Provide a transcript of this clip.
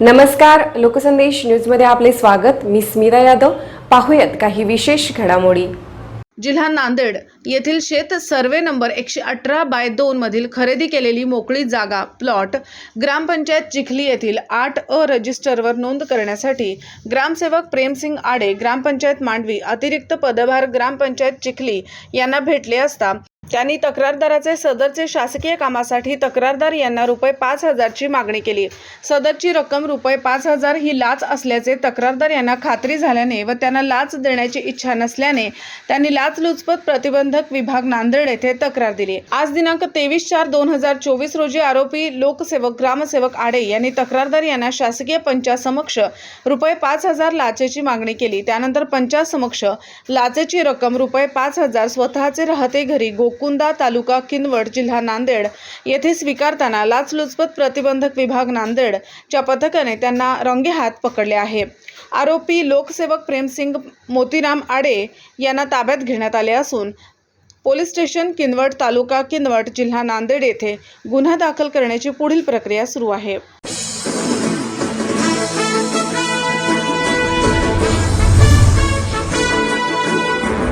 नमस्कार लोकसंदेश न्यूजमध्ये आपले स्वागत. मी स्मिता यादव. पाहूयात काही विशेष घडामोडी. जिल्हा नांदेड येथील शेत सर्वे नंबर एकशे अठरा बाय दोन मधील खरेदी केलेली मोकळी जागा प्लॉट ग्रामपंचायत चिखली येथील आठ अ रजिस्टरवर नोंद करण्यासाठी ग्रामसेवक प्रेमसिंग आडे ग्रामपंचायत मांडवी अतिरिक्त पदभार ग्रामपंचायत चिखली यांना भेटले असता त्यांनी तक्रारदाराचे सदरचे शासकीय कामासाठी तक्रारदार यांना रुपये पाच हजारची मागणी केली. सदरची रक्कम रुपये पाच हजार ही लाच असल्याचे तक्रारदार यांना खात्री झाल्याने व त्यांना लाच देण्याची इच्छा नसल्याने त्यांनी लाचलुचपत प्रतिबंधक विभाग नांदेड येथे तक्रार दिली. आज दिनांक तेवीस चार दोन हजार चोवीस रोजी आरोपी लोकसेवक ग्रामसेवक आडे यांनी तक्रारदार यांना शासकीय पंचासमक्ष रुपये पाच हजार लाचेची मागणी केली. त्यानंतर पंचासमक्ष लाचेची रक्कम रुपये पाच हजार स्वतःचे राहते घरी मुकुंदा तालुका किनवट जिल्हा नांदेड येथे स्वीकारताना लाचलुचपत प्रतिबंधक विभाग नांदेडच्या पथकाने त्यांना रंगेहात पकडले आहे. आरोपी लोकसेवक प्रेमसिंग मोतीराम आडे यांना ताब्यात घेण्यात आले असून पोलीस स्टेशन किनवट तालुका किनवट जिल्हा नांदेड येथे गुन्हा दाखल करण्याची पुढील प्रक्रिया सुरू आहे.